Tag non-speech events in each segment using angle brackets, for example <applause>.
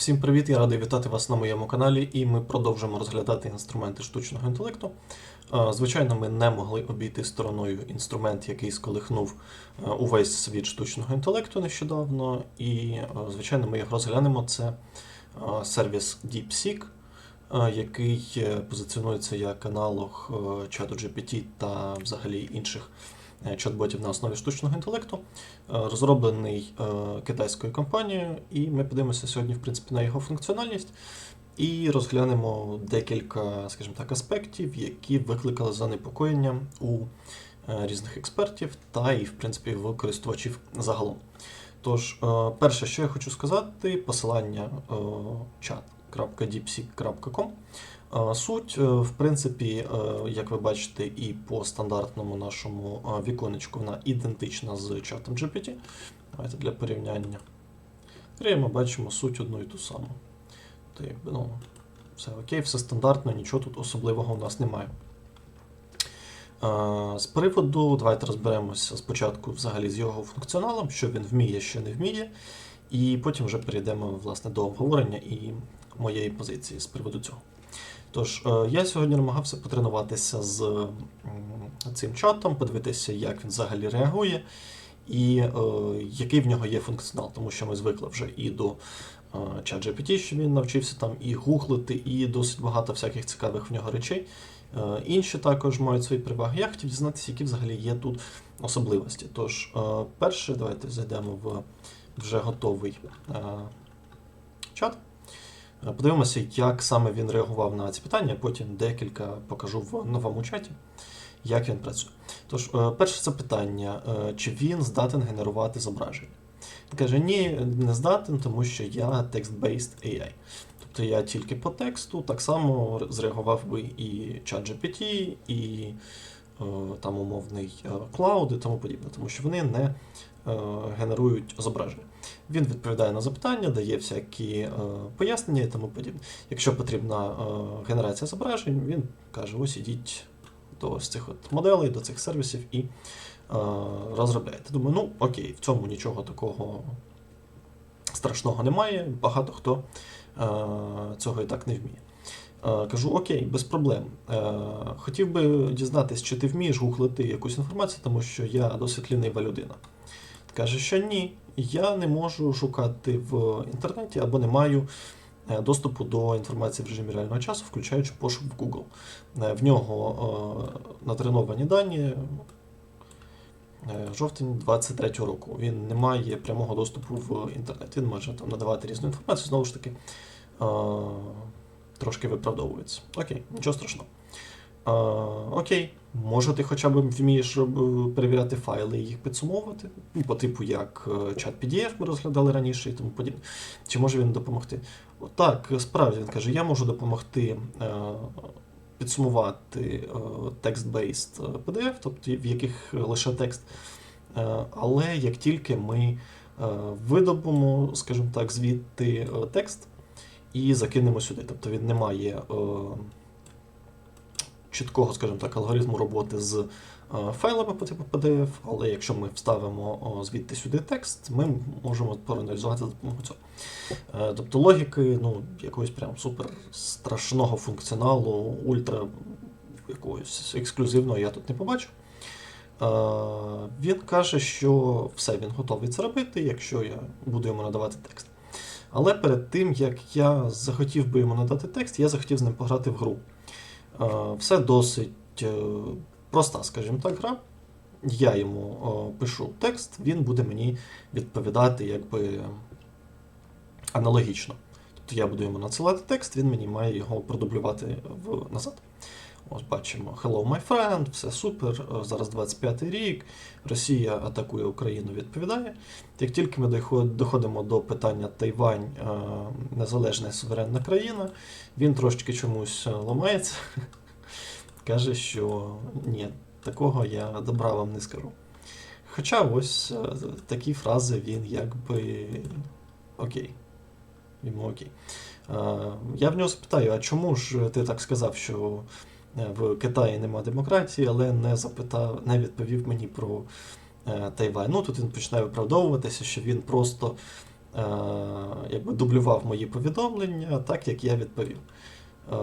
Всім привіт! Я радий вітати вас на моєму каналі, і ми продовжуємо розглядати інструменти штучного інтелекту. Е, Звичайно, ми не могли обійти стороною інструмент, який сколихнув е, увесь світ штучного інтелекту нещодавно. І, е, звичайно, ми їх розглянемо. Це сервіс DeepSeek, який позиціонується як аналог чату GPT та взагалі інших чат-ботів на основі штучного інтелекту. Е, розроблений е, китайською компанією, і ми подивимося сьогодні, в принципі, на його функціональність і розглянемо декілька, скажімо так, аспектів, які викликали занепокоєння у е, різних експертів та і, в принципі, в користувачів загалом. Тож, е, перше, що я хочу сказати, посилання е, chat.deepseek.com. Е, Суть, е, в принципі, е, як ви бачите, і по стандартному нашому е, віконечку вона ідентична з чатом GPT. Давайте для порівняння. І ми бачимо суть одну і ту саму. То ну, все окей, все стандартно, нічого тут особливого у нас немає. Е, З приводу, давайте розберемося спочатку взагалі з його функціоналом, що він вміє, що не вміє, і потім вже перейдемо власне, до обговорення і моєї позиції з приводу цього. Тож, е, я сьогодні намагався потренуватися з цим чатом, подивитися, як він взагалі реагує, і е, який в нього є функціонал, тому що ми звикли вже і до е, ChatGPT, що він навчився там і гуглити, і досить багато всяких цікавих в нього речей. Е, інші також мають свої переваги. Я хотів дізнатися, які взагалі є тут особливості. Тож, перше, давайте зайдемо в вже готовий чат. Е, Подивимося, як саме він реагував на ці питання, потім декілька покажу в новому чаті, як він працює. Тож, е, перше запитання: е, чи він здатен генерувати зображення? Він каже, ні, не здатен, тому що я text-based AI. Тобто я тільки по тексту так само зреагував би і ChatGPT, і там умовний Cloud і тому подібне, тому що вони не генерують зображення. Він відповідає на запитання, дає всякі е, пояснення і тому подібне. Якщо потрібна е, генерація зображень, він каже: ось ідіть до ось цих от моделей, до цих сервісів і е, розробляйте. Думаю, ну окей, в цьому нічого такого страшного немає. Багато хто е, цього і так не вміє. Е, Кажу, окей, без проблем. Е, Хотів би дізнатися, чи ти вмієш гуглити якусь інформацію, тому що я досить лінива людина. Каже, що ні, я не можу шукати в інтернеті або не маю е, доступу до інформації в режимі реального часу, включаючи пошук в Google. Е, В нього е, натреновані дані жовтень 23-го року. Він не має прямого доступу в інтернет. Він може там надавати різну інформацію, знову ж таки, трошки виправдовується. Окей, нічого страшного. Окей, може ти хоча б вмієш перевіряти файли і їх підсумовувати, Ну, по типу як е, чат PDF ми розглядали раніше і тому подібне. Чи може він допомогти? Так, справді він каже, я можу допомогти е, підсумувати е, text-based е, PDF, тобто в яких лише текст. Е, але як тільки ми е, видобимо, скажімо так, звідти е, текст і закинемо сюди. Тобто він не має е, чіткого, скажімо так, алгоритму роботи з е, файлами по типу PDF, але якщо ми вставимо звідти сюди текст, ми можемо проаналізувати за допомогою цього. Е, Тобто логіки, ну, якогось прям супер страшного функціоналу, ультра якогось ексклюзивного я тут не побачу. Е, Він каже, що все, він готовий це робити, якщо я буду йому надавати текст. Але перед тим, як я захотів би йому надати текст, я захотів з ним пограти в гру. Е, Все досить е, проста, скажімо так, гра. Я йому е, пишу текст, він буде мені відповідати якби аналогічно. Тобто я буду йому надсилати текст, він мені має його продублювати в назад. Ось бачимо Hello, my friend, все супер. е, Зараз 25-й рік. Росія атакує Україну, відповідає. Як тільки ми доходимо до питання Тайвань, е, незалежна і суверенна країна, він трошечки чомусь е, ламається. <laughs> Каже, що ні, такого я добра вам не скажу. Хоча ось такі фрази він якби окей. Йому окей. Я в нього спитаю, а чому ж ти так сказав, що в Китаї нема демократії, але не запитав, не відповів мені про е, Тайвань. Ну тут він починає виправдовуватися, що він просто е, якби дублював мої повідомлення, так як я відповів. Е,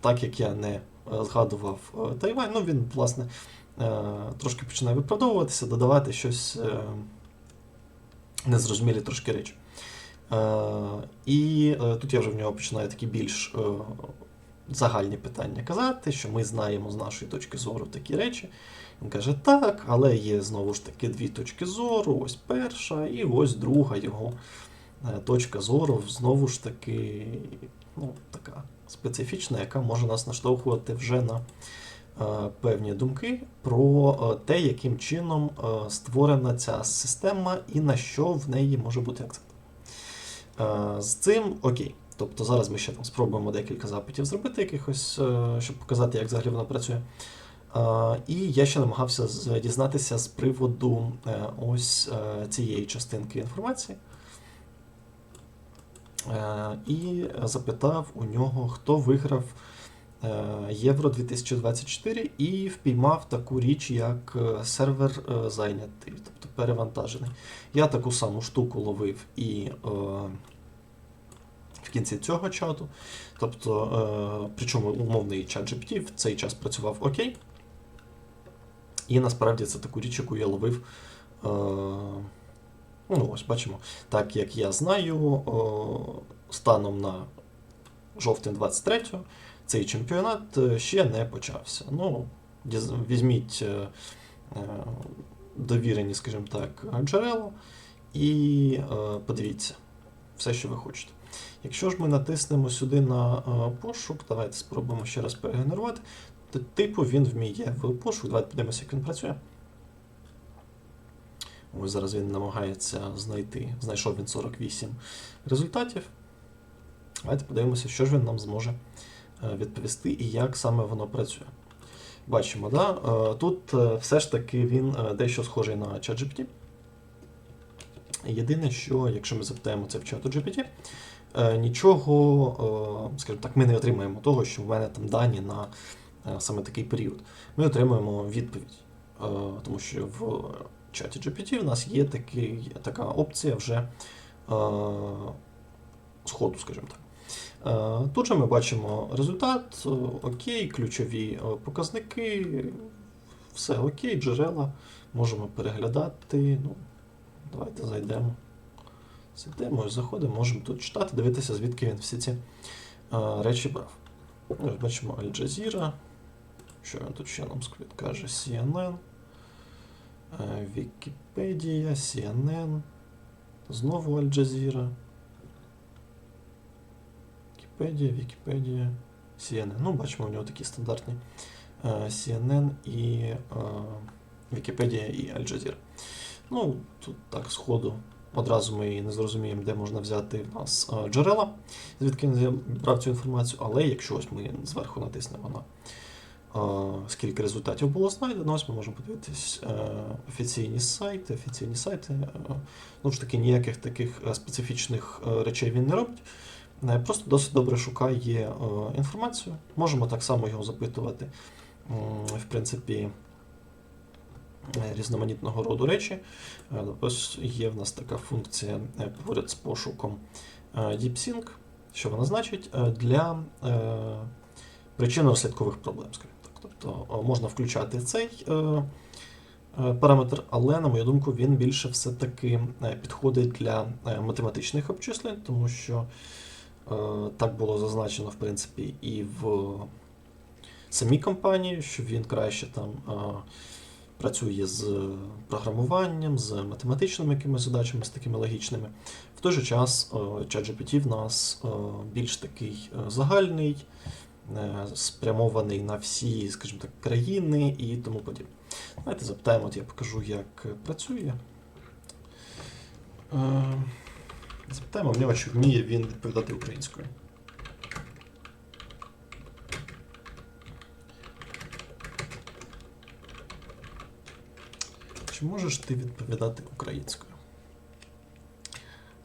так як я не е, згадував е, Тайвань, ну він, власне, е, трошки починає виправдовуватися, додавати щось е, незрозумілі трошки речі. Е, і е, тут я вже в нього починаю такі більш е, загальні питання казати, що ми знаємо з нашої точки зору такі речі. Він каже, так, але є знову ж таки дві точки зору, ось перша, і ось друга його е, точка зору, знову ж таки, ну, така специфічна, яка може нас наштовхувати вже на е, певні думки про е, те, яким чином створена ця система і на що в неї може бути акцент. З цим окей. Тобто зараз ми ще там спробуємо декілька запитів зробити, якихось, е, щоб показати, як взагалі вона працює. Е, І я ще намагався дізнатися з приводу е, ось цієї частинки інформації. І запитав у нього, хто виграв Євро 2024 і впіймав таку річ, як сервер зайнятий, тобто перевантажений. Я таку саму штуку ловив і кінці цього чату. Тобто, е, причому умовний чат GPT в цей час працював окей. І насправді це таку річ, яку я ловив. Е, ну, ось бачимо. Так як я знаю, е, станом на жовтень 23-го цей чемпіонат ще не почався. Ну, візьміть довірені, скажімо так, джерела і подивіться все, що ви хочете. Якщо ж ми натиснемо сюди на е, пошук, давайте спробуємо ще раз перегенерувати. то, Типу він вміє в пошук. Давайте подивимося, як він працює. Ось зараз він намагається знайти. Знайшов він 48 результатів. Давайте подивимося, що ж він нам зможе е, відповісти і як саме воно працює. Бачимо, да? е, тут все ж таки він дещо схожий на ChatGPT. Єдине, що якщо ми запитаємо це в чату GPT, нічого, е, скажімо так, ми не отримаємо того, що в мене там дані на е, саме такий період. Ми отримуємо відповідь, Е, тому що в чаті GPT в нас є такий, така опція вже е, сходу, скажімо так. Е, Тут же ми бачимо результат, е, окей, ключові е, показники, все окей, джерела, можемо переглядати. Ну, давайте зайдемо. І заходимо, можемо тут читати, дивитися, звідки він всі ці е, речі брав. Ось бачимо Jazeera. Що він тут ще нам каже? CNN, е, Вікіпедія, CNN. Знову Jazeera. Вікіпедія, Вікіпедія, CNN. Ну, бачимо, у нього такі стандартні CNN і е, Вікіпедія і Jazeera. Ну, тут так сходу одразу ми не зрозуміємо, де можна взяти в нас е, джерела, звідки він брав цю інформацію, але якщо ось ми зверху натиснемо на е, скільки результатів було знайдено, ось ми можемо подивитись е, офіційні сайти, офіційні сайти. Ну ж таки, ніяких таких специфічних речей він не робить. Просто досить добре шукає інформацію. Можемо так само його запитувати, в принципі, різноманітного роду речі. Е, Ось є в нас така функція е, поряд з пошуком е, DeepSync. Що вона значить? Е, Для е, причинно-наслідкових проблем. Тобто е, можна включати цей е, е, параметр, але, на мою думку, він більше все-таки е, підходить для е, математичних обчислень, тому що е, так було зазначено, в принципі, і в самій компанії, що він краще там. Е, працює з програмуванням, з математичними якимись задачами, з такими логічними. В той же час е, ChatGPT в нас е, більш такий е, загальний, е, спрямований на всі, скажімо так, країни і тому подібне. Давайте запитаємо, от я покажу, як працює. Е, Запитаємо в нього, чи вміє він відповідати українською. Чи можеш ти відповідати українською?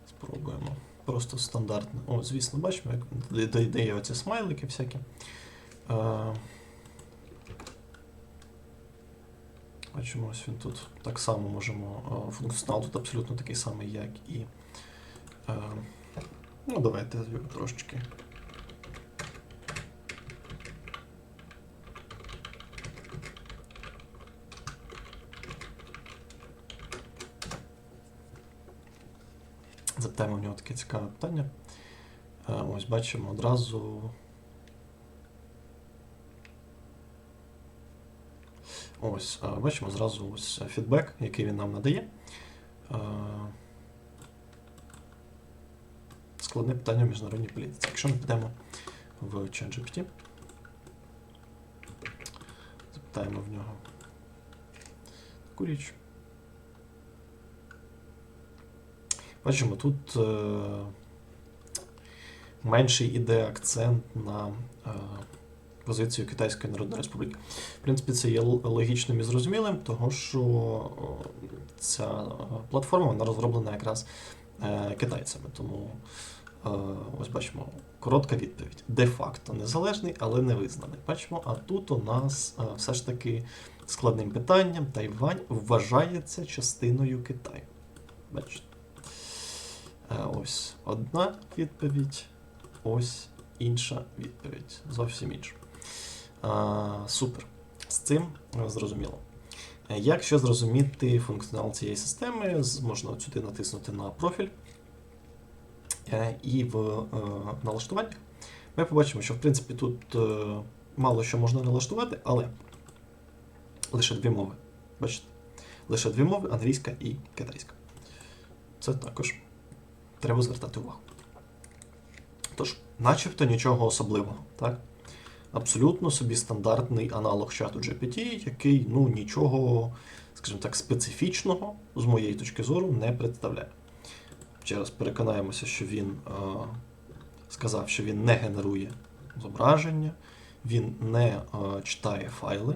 Спробуємо. Просто стандартно. О, звісно, бачимо, як додає оці смайлики всякі. Бачимо, ось він тут так само можемо. Функціонал тут абсолютно такий самий, як і. Ну, давайте трошечки. Запитаємо в нього таке цікаве питання. Е, Ось бачимо одразу. Ось, е, бачимо зразу ось фідбек, який він нам надає. Е, Складне питання в міжнародній політиці. Якщо ми підемо в ChatGPT, запитаємо в нього таку річ. Бачимо, тут е, менший іде акцент на е, позицію Китайської Народної Республіки. В принципі, це є логічним і зрозумілим, того що ця е, платформа вона розроблена якраз е, китайцями. Тому е, ось бачимо коротка відповідь. Де-факто незалежний, але не визнаний. Бачимо, а тут у нас е, все ж таки складним питанням Тайвань вважається частиною Китаю. Бачите? Е, Ось одна відповідь, ось інша відповідь. Зовсім інша. А, супер. З цим е, зрозуміло. Е, Як ще зрозуміти функціонал цієї системи, можна от сюди натиснути на профіль. Е, І в е, налаштуваннях ми побачимо, що в принципі тут е, мало що можна налаштувати, але лише дві мови. Бачите? Лише дві мови англійська і китайська. Це також треба звертати увагу. Тож, начебто нічого особливого, так? Абсолютно собі стандартний аналог чату GPT, який ну, нічого, скажімо так, специфічного з моєї точки зору не представляє. Ще раз переконаємося, що він е, сказав, що він не генерує зображення, він не е, читає файли,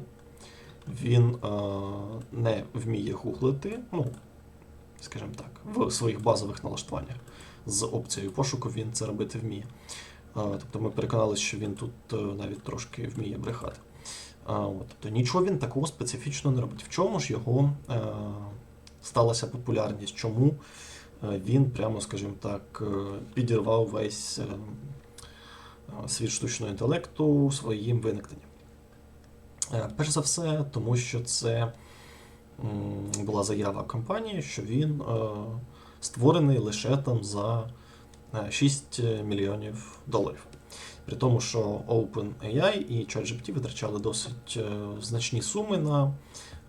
він е, не вміє гуглити, ну, скажімо так, в своїх базових налаштуваннях з опцією пошуку він це робити вміє. Тобто ми переконалися, що він тут е, навіть трошки вміє брехати. От, Тобто нічого він такого специфічного не робить. В чому ж його е, сталася популярність? Чому е, він прямо, скажімо так, е, підірвав весь світ штучного інтелекту своїм виникненням? Перш за все, тому що це була заява компанії, що він е, створений лише там за е, 6 мільйонів доларів. При тому, що OpenAI і ChatGPT витрачали досить е, значні суми на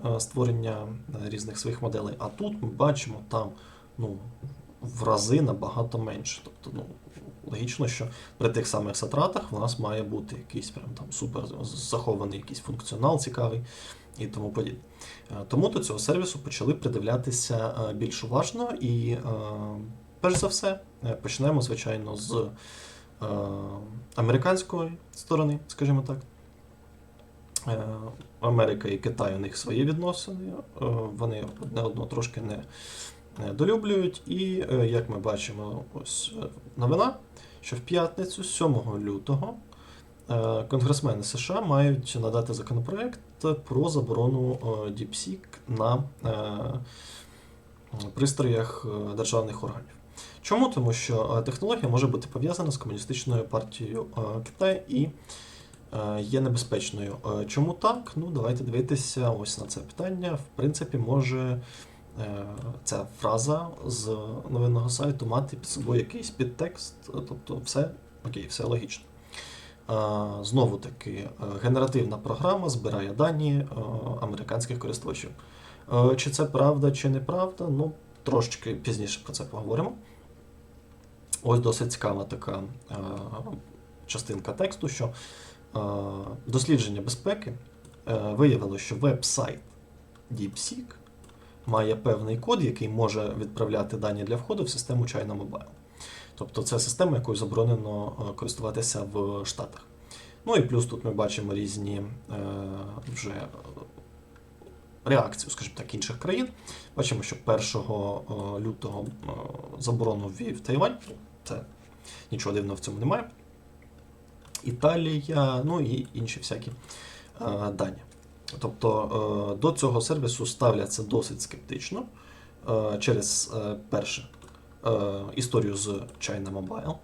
е, створення е, різних своїх моделей. А тут ми бачимо там ну, в рази набагато менше. Тобто, ну, логічно, що при тих самих затратах в нас має бути якийсь прям там супер захований якийсь функціонал цікавий і тому подібне. Е, Тому до цього сервісу почали придивлятися е, більш уважно і, е, перш за все, почнемо, звичайно, з американської сторони, скажімо так. Америка і Китай у них свої відносини, вони одне одного трошки не долюблюють. І, як ми бачимо, ось новина, що в п'ятницю, 7 лютого, конгресмени США мають надати законопроект про заборону е, DeepSeek на е, пристроях е, державних органів. Чому? Тому що е, технологія може бути пов'язана з комуністичною партією е, Китаю і е, є небезпечною. Е, Чому так? Ну, давайте дивитися ось на це питання. В принципі, може е, ця фраза з новинного сайту мати під собою якийсь підтекст, е, тобто все окей, все логічно. Знову таки, е, генеративна програма збирає дані е, американських користувачів. Е, Чи це правда, чи неправда? Ну, трошечки пізніше про це поговоримо. Ось досить цікава така частинка тексту, що дослідження безпеки виявило, що веб-сайт DeepSeek має певний код, який може відправляти дані для входу в систему China Mobile. Тобто це система, якою заборонено е, користуватися в Штатах. Ну і плюс тут ми бачимо різні е, вже е, реакцію, скажімо так, інших країн. Бачимо, що 1 е, лютого заборону ввів Тайвань. Це нічого дивного в цьому немає. Італія, ну і інші всякі дані. Тобто до цього сервісу ставляться досить скептично через перше історію з China Mobile.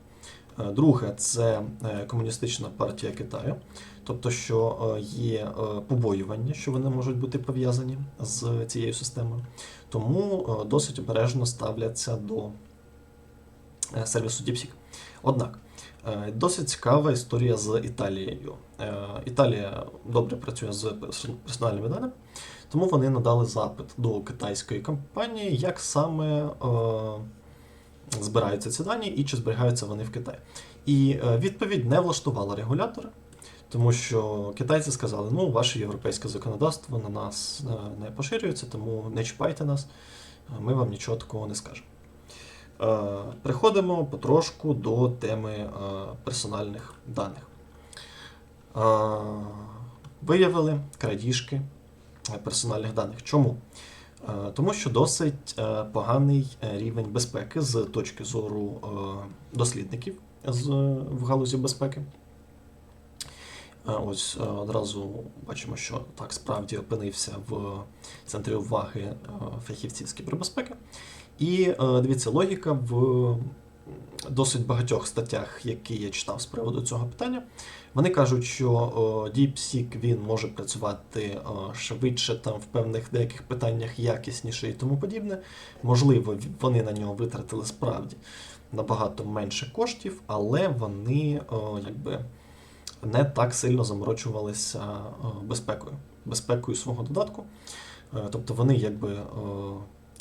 Е, Друге, це е, комуністична партія Китаю, тобто, що е, є е, побоювання, що вони можуть бути пов'язані з цією системою. Тому е, досить обережно ставляться до е, сервісу DeepSeek. Однак, е, досить цікава історія з Італією. Е, Італія добре працює з персональними даними, тому вони надали запит до китайської компанії, як саме е, збираються ці дані і чи зберігаються вони в Китаї. І е, відповідь не влаштувала регулятора, тому що китайці сказали: ну, ваше європейське законодавство на нас е, не поширюється, тому не чіпайте нас, е, ми вам нічого такого не скажемо. Приходимо потрошку до теми персональних даних. Виявили крадіжки персональних даних. Чому? Е, Тому що досить е, поганий е, рівень безпеки з точки зору дослідників в галузі безпеки. Ось одразу бачимо, що так справді опинився в центрі уваги фахівців з кібербезпеки. І дивіться, логіка в досить багатьох статтях, які я читав з приводу цього питання. Вони кажуть, що DeepSeek він може працювати швидше, там в певних деяких питаннях якісніше і тому подібне. Можливо, вони на нього витратили справді набагато менше коштів, але вони якби не так сильно заморочувалися безпекою, безпекою свого додатку. Е, Тобто вони якби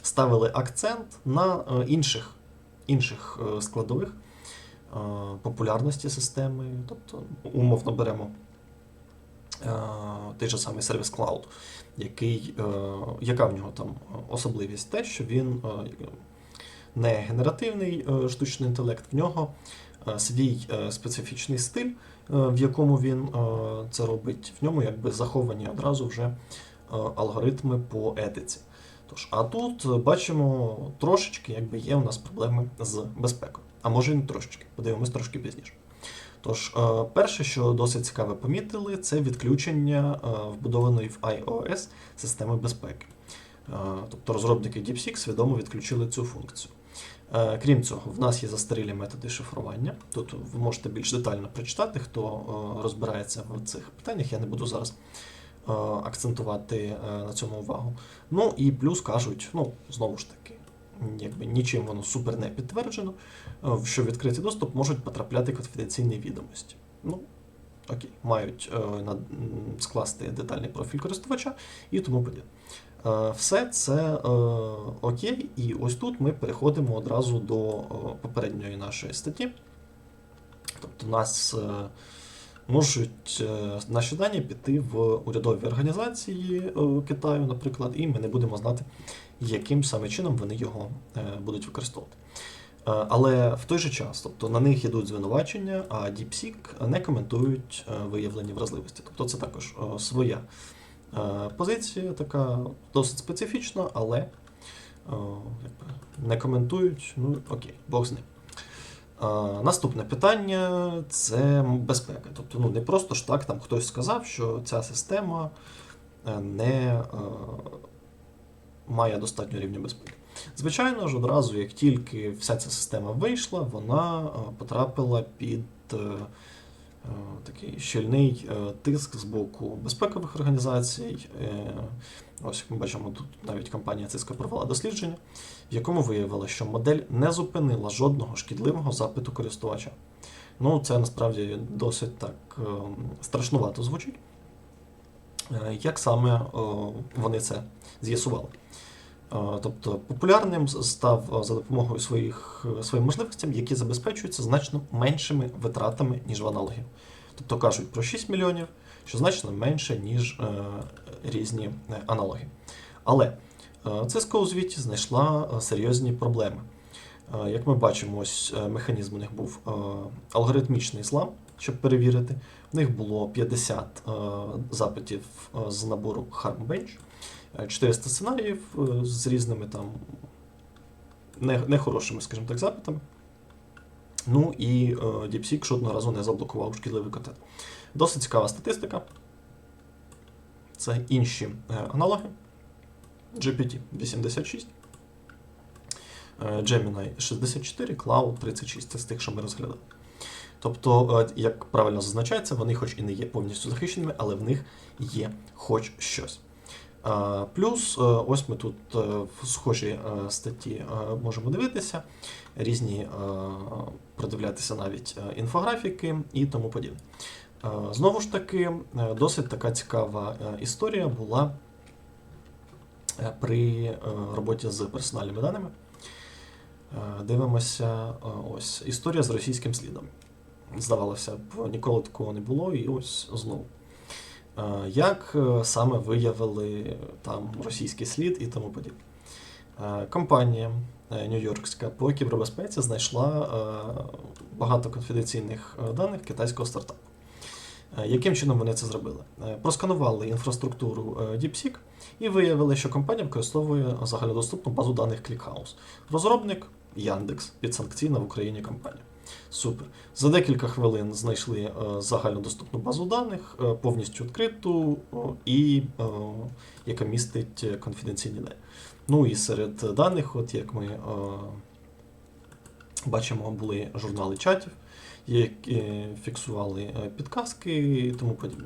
ставили акцент на інших, інших е, складових е, популярності системи. Тобто, умовно беремо е, той же самий сервіс Cloud, який, яка в нього там особливість те, що він не генеративний штучний інтелект, в нього свій специфічний стиль, в якому він це робить, в ньому якби заховані одразу вже алгоритми по етиці. Тож, а тут е, бачимо трошечки, якби є у нас проблеми з безпекою. А може і не трошечки, подивимось трошки пізніше. Тож, е, перше, що досить цікаве помітили, це відключення е, вбудованої в iOS системи безпеки. Тобто розробники DeepSeek свідомо відключили цю функцію. Крім цього, в нас є застарілі методи шифрування. Тут ви можете більш детально прочитати, хто розбирається в цих питаннях. Я не буду зараз акцентувати е, на цьому увагу. Ну і плюс кажуть, ну, знову ж таки, якби нічим воно супер не підтверджено, е, що відкритий доступ можуть потрапляти конфіденційні відомості. Ну, окей, мають е, скласти детальний профіль користувача і тому подібне. Е, Все це е, окей, і ось тут ми переходимо одразу до е, попередньої нашої статті. Тобто у нас е, можуть е, наші дані піти в урядові організації е, Китаю, наприклад, і ми не будемо знати, яким саме чином вони його е, будуть використовувати. Але в той же час, тобто на них йдуть звинувачення, а DeepSeek не коментують виявлені вразливості. Тобто це також своя позиція, така досить специфічна, але не коментують. Ну окей, Бог з ним. Наступне питання це безпека. Тобто, ну не просто ж так там хтось сказав, що ця система е, не е, має достатньо рівня безпеки. Звичайно ж, одразу, як тільки вся ця система вийшла, вона е, потрапила під такий щільний тиск з боку безпекових організацій. Ось як ми бачимо, тут навіть компанія Cisco провела дослідження, в якому виявила, що модель не зупинила жодного шкідливого запиту користувача. Ну, це насправді досить так е, страшнувато звучить. Е, Як саме е, вони це з'ясували? Тобто популярним став за допомогою своїх своїм можливостям, які забезпечуються значно меншими витратами, ніж в аналогів. Тобто кажуть про 6 мільйонів, що значно менше, ніж е, різні аналоги. Але Cisco у звіті знайшла е, серйозні проблеми. Е, Як ми бачимо, ось е, механізм у них був е, алгоритмічний злам, щоб перевірити. В них було 50 е, запитів е, з набору Harmbench, е, 400 сценаріїв е, з різними там нехорошими, скажімо так, запитами. Ну і е, DeepSeek жодного разу не заблокував шкідливий контент. Досить цікава статистика. це інші е, аналоги. GPT-86, е, Gemini 64, Cloud 36. Це з тих, що ми розглядали. Тобто, е, як правильно зазначається, вони хоч і не є повністю захищеними, але в них є хоч щось. Е, Плюс, ось ми тут в схожій статті можемо дивитися, різні продивлятися навіть інфографіки і тому подібне. Знову ж таки, досить така цікава історія була при е, роботі з персональними даними. Е, Дивимося, е, ось історія з російським слідом. Здавалося б, ніколи такого не було, і ось знову. Е, Як е, саме виявили там російський слід і тому подібне? Е, Компанія е, Нью-Йоркська по кібербезпеці знайшла е, багато конфіденційних е, даних китайського стартапу. Е, Яким чином вони це зробили? Е, Просканували інфраструктуру е, DeepSeek і виявили, що компанія використовує загальнодоступну базу даних ClickHouse. Розробник Яндекс, підсанкційна в Україні компанія. Супер. За декілька хвилин знайшли загальнодоступну базу даних, повністю відкриту, і яка містить конфіденційні дані. Ну і серед даних, от як ми бачимо, були журнали чатів, які фіксували е, підказки і тому подібне.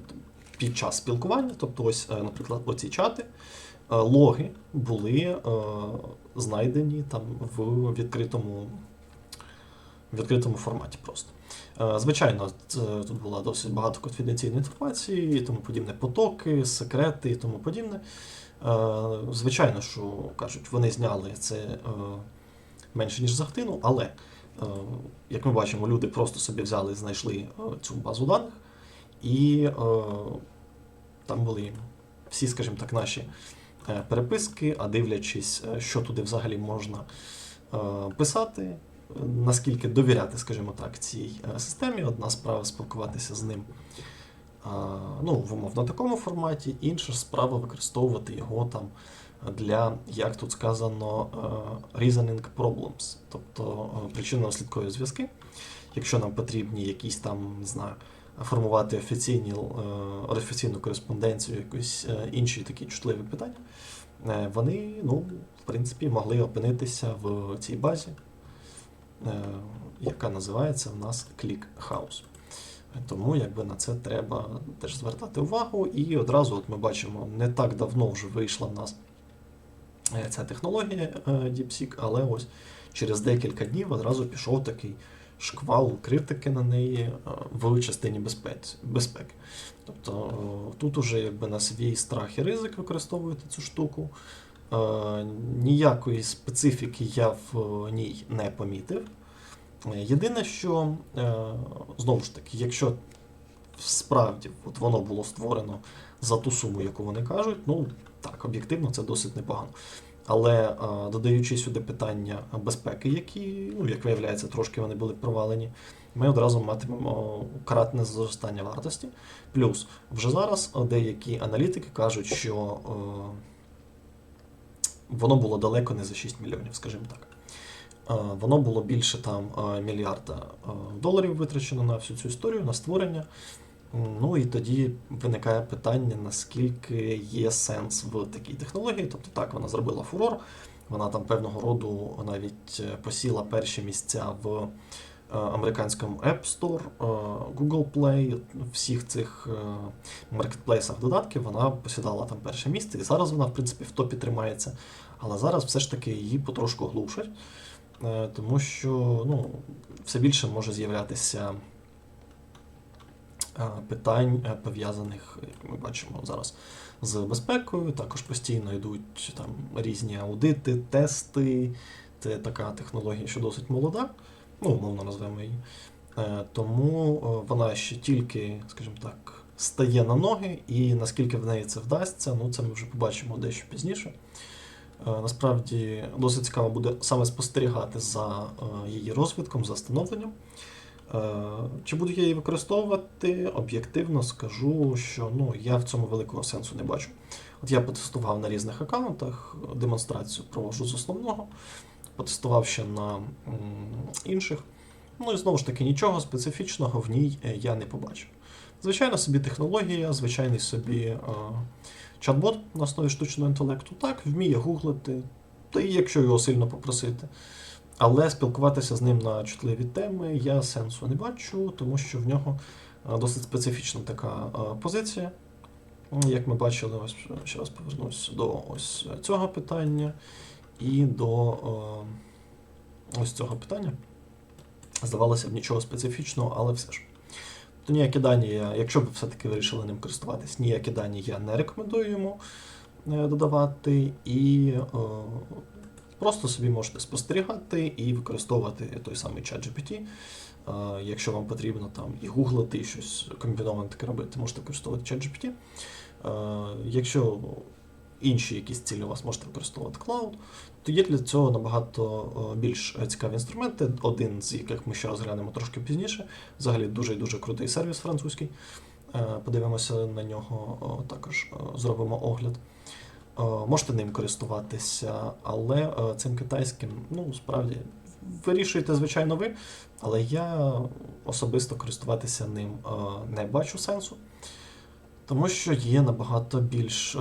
Під час спілкування, тобто, ось, е, наприклад, оці чати, е, логи були знайдені там в відкритому, в відкритому форматі просто. Звичайно, це- тут було досить багато конфіденційної інформації, і тому подібне, потоки, секрети і тому подібне. Звичайно, що кажуть, вони зняли це менше, ніж за годину, але, як ми бачимо, люди просто собі взяли і знайшли е, цю базу даних, і е, там були всі, скажімо так, наші е, переписки, а дивлячись, е, що туди взагалі можна е, писати, е, наскільки довіряти, скажімо так, цій е, системі. Одна справа спілкуватися з ним е, ну, в умовно такому форматі, інша справа використовувати його там для, як тут сказано, е, reasoning problems, тобто е, причинно-наслідкові зв'язки. Якщо нам потрібні якісь там, не знаю, формувати офіційні, е, офіційну кореспонденцію, якісь інші такі чутливі питання, вони, ну, в принципі, могли опинитися в цій базі, яка називається в нас ClickHouse. Тому якби на це треба теж звертати увагу. І одразу от ми бачимо, не так давно вже вийшла в нас ця технологія е, DeepSeek, але ось через декілька днів одразу пішов такий шквал критики на неї е, в частині безпеки. Тобто е, тут уже якби на свій страх і ризик використовуєте цю штуку. Е, Ніякої специфіки я в ній не помітив. Е, Єдине, що е, знову ж таки, якщо справді от воно було створено за ту суму, яку вони кажуть, ну так, об'єктивно це досить непогано. Але е, додаючи сюди питання безпеки, які, ну, як виявляється, трошки вони були провалені, ми одразу матимемо кратне зростання вартості. Плюс вже зараз е, деякі аналітики кажуть, що е, воно було далеко не за 6 мільйонів, скажімо так. Е, Воно було більше там е, мільярда е, доларів витрачено на всю цю історію, на створення. Ну і тоді виникає питання, наскільки є сенс в такій технології. Тобто так, вона зробила фурор, вона там певного роду навіть е, посіла перші місця в е, американському App Store, е, Google Play, всіх цих маркетплейсах додатків вона посідала там перше місце, і зараз вона, в принципі, в топі тримається. Але зараз все ж таки її потрошку глушать, тому що ну, все більше може з'являтися питань, е, пов'язаних, як ми бачимо зараз, з безпекою. Також постійно йдуть там різні аудити, тести. Це така технологія, що досить молода, ну, умовно назвемо її. Е, Тому е, вона ще тільки, скажімо так, стає на ноги, і наскільки в неї це вдасться, ну це ми вже побачимо дещо пізніше. Е, Насправді досить цікаво буде саме спостерігати за е, її розвитком, за становленням. Е, Чи буду я її використовувати? Об'єктивно скажу, що ну, я в цьому великого сенсу не бачу. От я потестував на різних аккаунтах, демонстрацію проводжу з основного, потестував ще на інших. Ну і знову ж таки, нічого специфічного в ній е, я не побачив. Звичайно, собі технологія, звичайний собі е, чат-бот на основі штучного інтелекту. Так, вміє гуглити, та і якщо його сильно попросити. Але спілкуватися з ним на чутливі теми я сенсу не бачу, тому що в нього е, досить специфічна така е, позиція. Як ми бачили, ось ще раз повернусь до ось цього питання і до е, ось цього питання. Здавалося б, нічого специфічного, але все ж. То ніякі дані, я, якщо б все-таки вирішили ним користуватись, ніякі дані я не рекомендую йому додавати. І просто собі можете спостерігати і використовувати той самий чат GPT. Е, якщо вам потрібно там і гуглити, і щось комбіноване таке робити, можете використовувати чат GPT. Е, якщо інші якісь цілі у вас можете використовувати клауд, то є для цього набагато е, більш цікаві інструменти, один з яких ми ще розглянемо трошки пізніше. Взагалі дуже і дуже крутий сервіс французький. Подивимося на нього, також зробимо огляд. Е, Можете ним користуватися, але е, цим китайським, ну, справді, вирішуєте, звичайно, ви, але я особисто користуватися ним е, не бачу сенсу, тому що є набагато більш,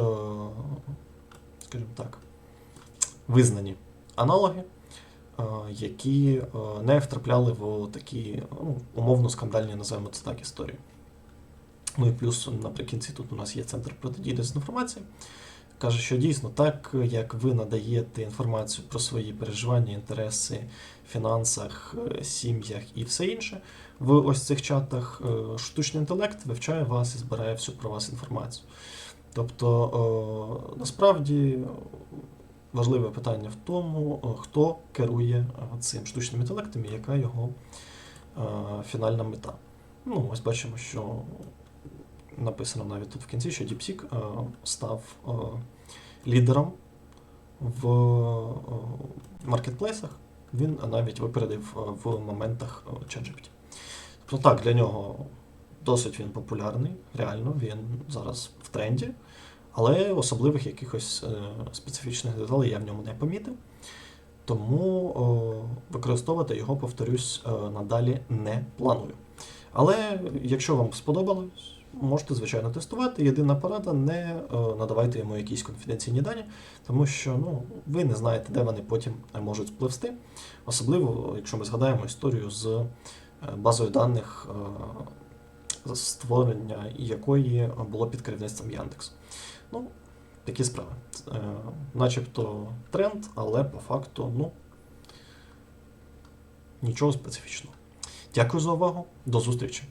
скажімо так, визнані аналоги, які не втрапляли в такі ну, умовно скандальні, називаємо це так, історії. Ну і плюс наприкінці тут у нас є центр протидії дезінформації. Каже, що дійсно так, як ви надаєте інформацію про свої переживання, інтереси, фінансах, е, сім'ях і все інше, в ось цих чатах е, штучний інтелект вивчає вас і збирає всю про вас інформацію. Тобто, е, насправді важливе питання в тому, хто керує цим штучним інтелектом і яка його фінальна мета. Ну, ось бачимо, що написано навіть тут в кінці, що DeepSeek е, став е, лідером в е, маркетплейсах. Він навіть випередив в моментах ChatGPT. Тобто так, для нього досить він популярний, реально, він зараз в тренді, але особливих якихось специфічних деталей я в ньому не помітив. Тому використовувати його, повторюсь, надалі не планую. Але якщо вам сподобалось, можете, звичайно, тестувати. Єдина порада, не е, надавайте йому якісь конфіденційні дані, тому що ну, ви не знаєте, де вони потім е, можуть спливсти. Особливо, якщо ми згадаємо історію з е, базою даних, створення якої було під керівництвом Яндекс. Ну, такі справи. Начебто тренд, але по факту, ну, нічого специфічного. Дякую за увагу. До зустрічі!